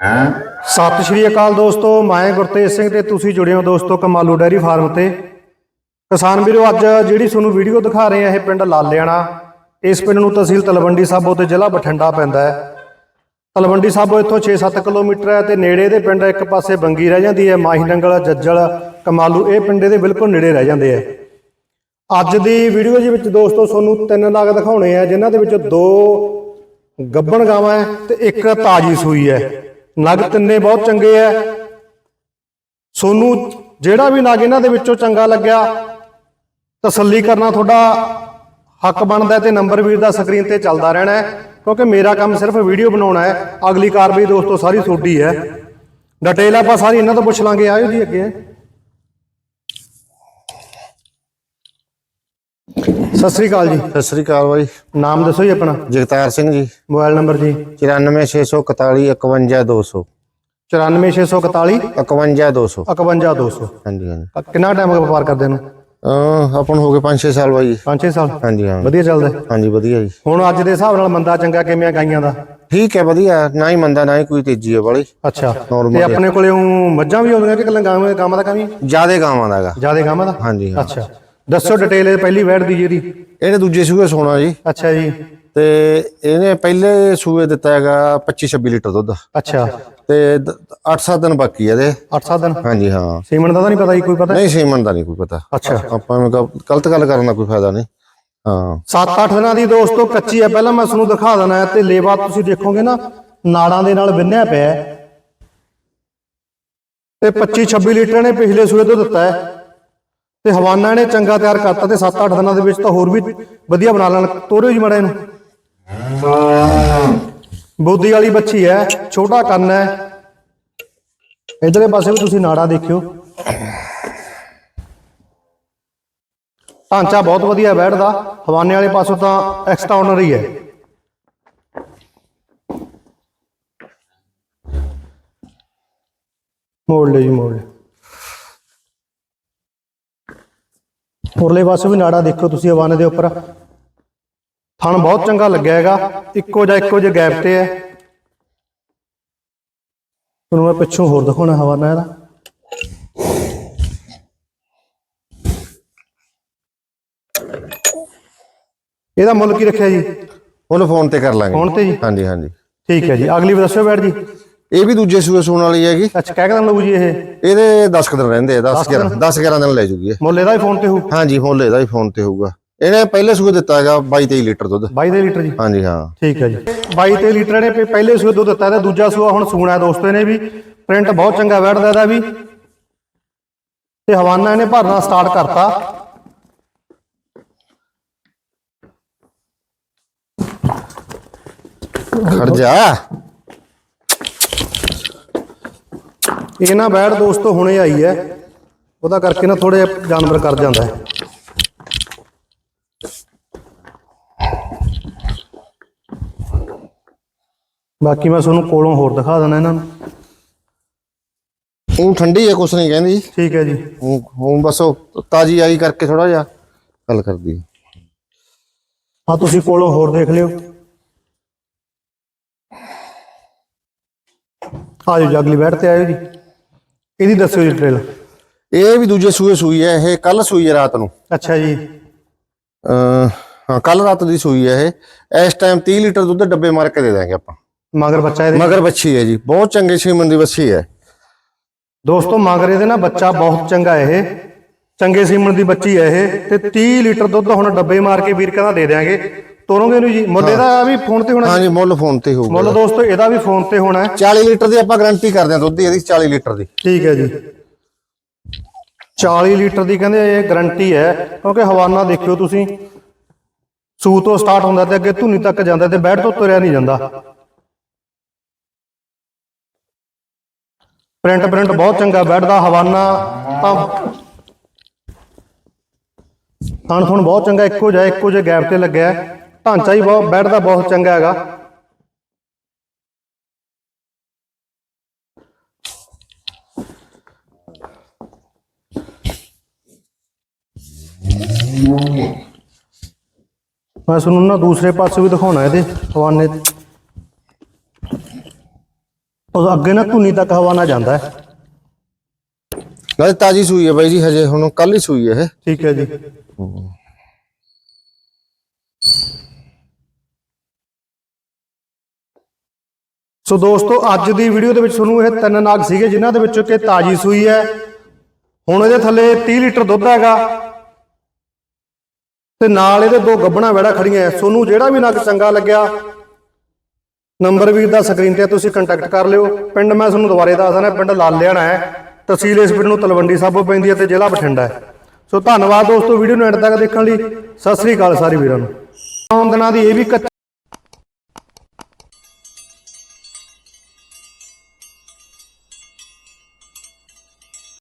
ਸਤਿ ਸ਼੍ਰੀ ਅਕਾਲ ਦੋਸਤੋ, ਮੈਂ ਗੁਰਤੇਜ ਸਿੰਘ ਤੇ ਤੁਸੀਂ ਜੁੜੇ ਹੋ ਦੋਸਤੋ ਕਮਾਲੂ ਡੈਰੀ ਫਾਰਮ ਤੇ। ਕਿਸਾਨ ਵੀਰੋ, ਅੱਜ ਜਿਹੜੀ ਤੁਹਾਨੂੰ ਵੀਡੀਓ ਦਿਖਾ ਰਹੇ ਆ ਇਹ ਪਿੰਡ ਲਾਲਿਆਣਾ। ਇਸ ਪਿੰਡ ਨੂੰ ਤਹਿਸੀਲ ਤਲਵੰਡੀ ਸਾਬੋ ਤੇ ਜ਼ਿਲ੍ਹਾ ਬਠਿੰਡਾ ਪੈਂਦਾ ਹੈ। ਤਲਵੰਡੀ ਸਾਬੋ ਇੱਥੋਂ 6-7 ਕਿਲੋਮੀਟਰ ਹੈ ਤੇ ਨੇੜੇ ਦੇ ਪਿੰਡ ਇੱਕ ਪਾਸੇ ਬੰਗੀ ਰਹਿ ਜਾਂਦੀ ਹੈ, ਮਾਹੀ ਨੰਗਲ ਜੱਜਲ, ਕਮਾਲੂ, ਇਹ ਪਿੰਡ ਦੇ ਬਿਲਕੁਲ ਨੇੜੇ ਰਹਿ ਜਾਂਦੇ ਆ ਅੱਜ ਦੀ ਵੀਡੀਓ ਦੇ ਵਿੱਚ ਦੋਸਤੋ ਤੁਹਾਨੂੰ ਤਿੰਨ ਲੱਗ ਦਿਖਾਉਣੇ ਆ, ਜਿਨ੍ਹਾਂ ਦੇ ਵਿੱਚੋਂ ਦੋ ਗੱਬਣ ਗਾਵਾਂ ਹੈ ਤੇ ਇੱਕ ਤਾਜੀ ਸੂਈ ਹੈ। ਨਗ ਤਿੰਨੇ ਬਹੁਤ ਚੰਗੇ ਐ। ਸੋਨੂੰ, ਜਿਹੜਾ ਵੀ ਨਗ ਇਹਨਾਂ ਦੇ ਵਿੱਚੋਂ ਚੰਗਾ ਲੱਗਿਆ, ਤਸੱਲੀ ਕਰਨਾ ਤੁਹਾਡਾ ਹੱਕ ਬਣਦਾ ਤੇ ਨੰਬਰ ਵੀਰ ਦਾ ਸਕਰੀਨ ਤੇ ਚੱਲਦਾ ਰਹਿਣਾ ਹੈ ਕਿਉਂਕਿ ਮੇਰਾ ਕੰਮ ਸਿਰਫ ਵੀਡੀਓ ਬਣਾਉਣਾ ਹੈ ਅਗਲੀ ਕਾਰਵਾਈ ਦੋਸਤੋ ਸਾਰੀ ਤੁਹਾਡੀ ਹੈ ਡਿਟੇਲ ਆਪਾਂ ਸਾਰੀ ਇਹਨਾਂ ਤੋਂ ਪੁੱਛ ਲਾਂਗੇ, ਆਇਓ ਜੀ ਅੱਗੇ। ਸਤਿ ਸ੍ਰੀ ਅਕਾਲ ਜੀ। ਸਤਿ ਸ੍ਰੀ ਅਕਾਲ ਬਾਈ। ਨਾਮ ਦੱਸੋ ਜੀ ਆਪਣਾ। ਜਗਤਾਰ ਸਿੰਘ ਜੀ। ਮੋਬਾਈਲ ਨੰਬਰ ਜੀ। 94641 51200 94641 51200 51200 ਹਾਂਜੀ ਹਾਂਜੀ। ਕਿੰਨਾ ਟਾਈਮ ਹੋ ਗਿਆ ਵਪਾਰ ਕਰਦੇ ਨੂੰ? ਅਹ ਆਪਾਂ ਨੂੰ ਹੋ ਗਏ 5-6 ਸਾਲ ਬਾਈ। 5-6 ਸਾਲ? ਹਾਂਜੀ ਹਾਂ। ਵਧੀਆ ਚੱਲਦਾ। ਹਾਂਜੀ ਵਧੀਆ ਜੀ। ਹੁਣ ਅੱਜ ਦੇ ਹਿਸਾਬ ਨਾਲ ਮੰਦਾ ਚੰਗਾ ਕਿਵੇਂ ਆ ਗਾਈਆਂ ਦਾ? ਠੀਕ ਹੈ ਵਧੀਆ। ਨਾ ਹੀ ਮੰਦਾ ਨਾ ਹੀ ਕੋਈ ਤੇਜ਼ੀ ਹੈ ਬਾਲੀ। ਅੱਛਾ। ਤੇ। ਆਪਣੇ ਕੋਲੇ ਮੱਝਾਂ ਵੀ ਆਉਂਦੀਆਂ ਕਿ ਕੱਲਾਂ ਗਾਵਾਂ ਦਾ ਕੰਮ ਹੀ? ਜਿਆਦੇ ਗਾਵਾਂ ਦਾ ਹੈਗਾ। ਜਿਆਦੇ ਗਾਵਾਂ ਦਾ? ਹਾਂਜੀ ਹਾਂ। ਅੱਛਾ। ਦੱਸੋ ਡਿਟੇਲ ਪਹਿਲੀ ਵੈੜ ਦੀ ਜਿਹੜੀ। ਇਹਨੇ ਦੂਜੇ ਸੂਏ ਸੋਣਾ ਜੀ। ਅੱਛਾ ਜੀ। ਤੇ ਇਹਨੇ ਪਹਿਲੇ ਸੂਏ ਦਿੱਤਾ ਹੈਗਾ 25-26 ਲੀਟਰ ਦੁੱਧ। ਅੱਛਾ। ਤੇ 8-7 ਦਿਨ ਬਾਕੀ ਇਹਦੇ। 8-7 ਦਿਨ? ਹਾਂਜੀ ਹਾਂ। ਸੀਮਨ ਦਾ ਤਾਂ ਨਹੀਂ ਪਤਾ ਜੀ ਕੋਈ ਪਤਾ? ਨਹੀਂ ਸੀਮਨ ਦਾ ਨਹੀਂ ਕੋਈ ਪਤਾ। ਅੱਛਾ। ਆਪਾਂ ਨੂੰ ਗਲਤ ਗੱਲ ਕਰਨ ਦਾ ਕੋਈ ਫਾਇਦਾ ਨਹੀਂ। ਹਾਂ। 7-8 ਦਿਨਾਂ ਦੀ ਦੋਸਤੋ ਕੱਚੀ ਹੈ ਪਹਿਲਾਂ ਮੈਂ ਤੁਹਾਨੂੰ ਦਿਖਾ ਦੇਣਾ ਤੇ ਲੇਵਾ ਤੁਸੀਂ ਦੇਖੋਗੇ ਨਾ ਨਾੜਾਂ ਦੇ ਨਾਲ ਬਿੰਨਿਆ ਪਿਆ ਤੇ 25-26 ਲੀਟਰ ਨੇ ਪਿਛਲੇ ਸੂਏ ਤੋਂ ਦਿੱਤਾ ਹੈ। ਤੇ ਹਵਾਨਾ ਨੇ ਚੰਗਾ ਤਿਆਰ ਕਰਤਾ ਤੇ 7-8 ਦਿਨਾਂ ਦੇ ਵਿੱਚ ਤਾਂ ਹੋਰ ਵੀ ਵਧੀਆ ਬਣਾ ਲੈਣ। ਤੋਰਿਓ ਜੀ ਮੜਾ ਇਹਨੂੰ। ਬੋਦੀ ਵਾਲੀ ਬੱਚੀ ਹੈ, ਛੋਟਾ ਕੰਨ ਹੈ। ਇਧਰਲੇ ਪਾਸੇ ਵੀ ਤੁਸੀਂ ਨਾੜਾ ਦੇਖਿਓ। ਢਾਂਚਾ ਬਹੁਤ ਵਧੀਆ ਬੈਠਦਾ, ਹਵਾਨੇ ਵਾਲੇ ਪਾਸੋਂ ਤਾਂ ਐਕਸਟਰਾਆਰਡਨਰੀ ਹੈ। ਮੋੜ ਲਿਓ ਜੀ, ਮੋੜ ਲਿਓ। ਉਰਲੇ ਪਾਸੇ ਵੀ ਨਾੜਾ ਦੇਖੋ ਤੁਸੀਂ ਹਵਾਨੇ ਦੇ ਉੱਪਰ। ਥਣ ਬਹੁਤ ਚੰਗਾ ਲੱਗਿਆ ਹੈਗਾ। ਇੱਕੋ ਜਿਹਾ ਇੱਕੋ ਜਿਹਾ ਗੈਪ ਤੇ ਹੈ। ਤੁਹਾਨੂੰ ਮੈਂ ਪਿੱਛੋਂ ਹੋਰ ਦਿਖਾਉਣਾ ਹਵਾਨਾ ਇਹਦਾ। ਇਹਦਾ ਮੁੱਲ ਕੀ ਰੱਖਿਆ ਜੀ? ਉਹਨੂੰ ਫੋਨ ਤੇ ਕਰ ਲਾਂਗੇ। ਫੋਨ ਤੇ ਜੀ? ਹਾਂਜੀ ਹਾਂਜੀ। ਠੀਕ ਹੈ ਜੀ। ਅਗਲੀ ਵੀ ਦੱਸਿਓ ਬੈਠ ਜੀ। ਇਹ ਵੀ ਦੂਜੇ ਸੂਏ ਸੂਣ ਵਾਲੀ ਹੈਗੀ। ਅੱਛਾ ਕਹਿ ਕਦਮ ਲਊ ਜੀ ਇਹ। ਇਹਦੇ 10 ਕੁ ਦਿਨ ਰਹਿੰਦੇ ਆ 10 11 10 11 ਦਿਨ? ਲੈ ਜੂਗੀ ਇਹ। ਮੁੱਲ ਇਹਦਾ ਹੀ ਫੋਨ ਤੇ ਹੋਊ? ਹਾਂਜੀ ਫੋਨ ਲੈਦਾ ਹੀ ਫੋਨ ਤੇ ਹੋਊਗਾ। ਇਹਨੇ ਪਹਿਲੇ ਸੂਏ ਦਿੱਤਾ ਹੈਗਾ 22 23 ਲੀਟਰ ਦੁੱਧ। 22 ਦੇ ਲੀਟਰ ਜੀ? ਹਾਂਜੀ ਹਾਂ। ਠੀਕ ਹੈ ਜੀ। 22 ਤੇ ਲੀਟਰ ਨੇ ਪਹਿ- ਪਹਿਲੇ ਸੂਏ ਦੁੱਧ ਦਿੱਤਾ ਤੇ ਦੂਜਾ ਸੂਆ ਹੁਣ ਸੂਣਾ ਦੋਸਤੋ ਇਹਨੇ ਵੀ। ਪ੍ਰਿੰਟ ਬਹੁਤ ਚੰਗਾ ਬੈਠਦਾ ਇਹਦਾ ਵੀ। ਤੇ ਹਵਾਨਾ ਇਹਨੇ ਭਰਨਾ ਸਟਾਰਟ ਕਰਤਾ। ਖੜ ਜਾ। ਇਹ ਨਾ ਬੈੜ ਦੋਸਤੋ ਹੁਣੇ ਆਈ ਹੈ। ਉਹਦਾ ਕਰਕੇ ਨਾ ਥੋੜੇ ਜਾਨਵਰ ਕਰ ਜਾਂਦਾ ਹੈ। ਬਾਕੀ ਮੈਂ ਤੁਹਾਨੂੰ ਕੋਲੋਂ ਹੋਰ ਦਿਖਾ ਦੇਣਾ ਇਹਨਾਂ ਨੂੰ। ਉਹ ਠੰਡੀ ਹੈ ਕੁਛ ਨਹੀਂ ਕਹਿੰਦੀ। ਠੀਕ ਹੈ ਜੀ। ਉਹ ਹੁਣ ਬਸ ਉਹ ਤਾਜੀ ਆਈ ਕਰਕੇ ਥੋੜਾ ਜਿਹਾ ਗੱਲ ਕਰਦੀ। ਹੈ। ਆ ਤੁਸੀਂ ਕੋਲੋਂ ਹੋਰ ਦੇਖ ਲਿਓ। ਆ ਜਾਓ ਜੀ ਅਗਲੀ ਬੈਠ ਤੇ ਆਇਓ ਜੀ। ਇਹਦੀ ਦੱਸਿਓ ਜੀ ਡਿਟੇਲ ਇਹ ਵੀ ਦੂਜੇ ਸੂਏ ਸੂਈ ਹੈ ਇਹ ਕੱਲ ਸੂਈ ਹੈ ਰਾਤ ਨੂੰ। ਅੱਛਾ ਜੀ। ਹਾਂ ਕੱਲ ਰਾਤ ਦੀ ਸੂਈ ਹੈ ਇਹ। ਇਸ ਟਾਈਮ 30 ਲੀਟਰ ਦੁੱਧ ਡੱਬੇ ਮਾਰ ਕੇ ਦੇ ਦਾਂਗੇ ਆਪਾਂ। ਮਗਰ ਬੱਚਾ ਇਹਦੇ? ਮਗਰ ਬੱਚੀ ਹੈ ਜੀ ਬਹੁਤ ਚੰਗੇ ਸੀਮਨ ਦੀ ਬੱਚੀ ਹੈ। ਦੋਸਤੋ ਮਗਰ ਇਹਦੇ ਨਾ ਬੱਚਾ ਬਹੁਤ ਚੰਗਾ ਇਹ। ਚੰਗੇ ਸੀਮਨ ਦੀ ਬੱਚੀ ਹੈ ਇਹ। ਤੇ 30 ਲੀਟਰ ਦੁੱਧ ਹੁਣ ਡੱਬੇ ਮਾਰ ਕੇ ਵੀਰ ਕਹਿੰਦਾ ਦੇ ਦਿਆਂਗੇ। ਤੋਰੋਗੇ ਨੂੰ ਜੀ? ਮੁੱਲ ਇਹਦਾ ਵੀ ਫੋਨ ਤੇ ਹੋਣਾ ਹਾਂਜੀ ਮੁੱਲ ਫੋਨ ਤੇ ਹੋਊਗਾ। ਮੁੱਲ ਦੋਸਤੋ ਇਹਦਾ ਵੀ ਫੋਨ ਤੇ ਹੋਣਾ ਹੈ। 40 ਲੀਟਰ ਦੀ ਆਪਾਂ ਗਾਰੰਟੀ ਕਰਦੇ ਹਾਂ ਦੁੱਧ ਦੀ ਇਹਦੀ 40 ਲੀਟਰ ਦੀ। ਠੀਕ ਹੈ ਜੀ। 40 ਲੀਟਰ ਦੀ ਕਹਿੰਦੇ ਇਹ ਗਾਰੰਟੀ ਹੈ ਕਿਉਂਕਿ ਹਵਾਨਾ ਦੇਖਿਓ ਤੁਸੀਂ। ਸੂ ਤੋਂ ਸਟਾਰਟ ਹੁੰਦਾ ਤੇ ਅੱਗੇ ਧੁਨੀ ਤੱਕ ਜਾਂਦਾ ਤੇ ਬੈਠ ਤੋਂ ਤੁਰਿਆ ਨਹੀਂ ਜਾਂਦਾ। ਪ੍ਰਿੰਟ ਪ੍ਰਿੰਟ ਬਹੁਤ ਚੰਗਾ ਬੈਠਦਾ ਹਵਾਨਾ ਤਾਂ ਥਣ ਥਣ ਬਹੁਤ ਚੰਗਾ ਇੱਕੋ ਜਿਹਾ ਇੱਕੋ ਜਿਹਾ ਗੈਪ ਤੇ ਲੱਗਿਆ। ਢਾਂਚਾ ਹੀ ਬਹੁਤ ਬੈਠਦਾ ਬਹੁਤ ਚੰਗਾ ਹੈਗਾ। ਮੈਂ ਤੁਹਾਨੂੰ ਨਾ ਦੂਸਰੇ ਪਾਸੇ ਵੀ ਦਿਖਾਉਣਾ ਇਹਦੇ ਹਵਾਨੇ ਉਹ ਅੱਗੇ ਨਾ ਧੁਨੀ ਤੱਕ ਹਵਾ ਨਾ ਜਾਂਦਾ ਹੈ। ਨਾਲੇ ਤਾਜੀ ਸੂਈ ਹੈ ਬਾਈ ਜੀ ਹਜੇ ਹੁਣ ਕੱਲ ਹੀ ਸੂਈ ਹੈ ਇਹ। ਠੀਕ ਹੈ ਜੀ। ਸੋ ਦੋਸਤੋ ਅੱਜ ਦੀ ਵੀਡੀਓ ਦੇ ਵਿੱਚ ਤੁਹਾਨੂੰ ਇਹ ਤਿੰਨ ਨਾਗ ਸੀਗੇ ਜਿਨ੍ਹਾਂ ਦੇ ਵਿੱਚੋਂ ਕਿ ਤਾਜੀ ਸੂਈ ਹੈ। ਹੁਣ ਇਹਦੇ ਥੱਲੇ 30 ਲੀਟਰ ਦੁੱਧ ਹੈਗਾ। ਤੇ ਨਾਲ ਇਹਦੇ ਦੋ ਗੱਬਣਾ ਵੜਾ ਖੜੀਆਂ ਐ ਤੁਹਾਨੂੰ ਜਿਹੜਾ ਵੀ ਨਗ ਚੰਗਾ ਲੱਗਿਆ ਨੰਬਰ ਵੀਰ ਦਾ ਸਕਰੀਨ ਤੇ ਤੁਸੀਂ ਕੰਟੈਕਟ ਕਰ ਲਿਓ। ਪਿੰਡ ਮੈਂ ਤੁਹਾਨੂੰ ਦੁਬਾਰੇ ਦੱਸ ਦਿੰਦਾ ਪਿੰਡ ਲਾਲਿਆਣਾ ਹੈ। ਤਹਿਸੀਲ ਇਸ ਪਿੰਡ ਨੂੰ ਤਲਵੰਡੀ ਸਾਬੋ ਪੈਂਦੀ ਹੈ ਤੇ ਜ਼ਿਲ੍ਹਾ ਬਠਿੰਡਾ ਹੈ। ਸੋ ਧੰਨਵਾਦ ਦੋਸਤੋ ਵੀਡੀਓ ਨੂੰ ਐਂਡ ਤੱਕ ਦੇਖਣ ਲਈ। ਸਤਿ ਸ੍ਰੀ ਅਕਾਲ ਸਾਰੇ ਵੀਰਾਂ ਨੂੰ। ਆਉਣ ਦਿਨਾਂ ਦੀ ਇਹ ਵੀ ਕੱਚੀ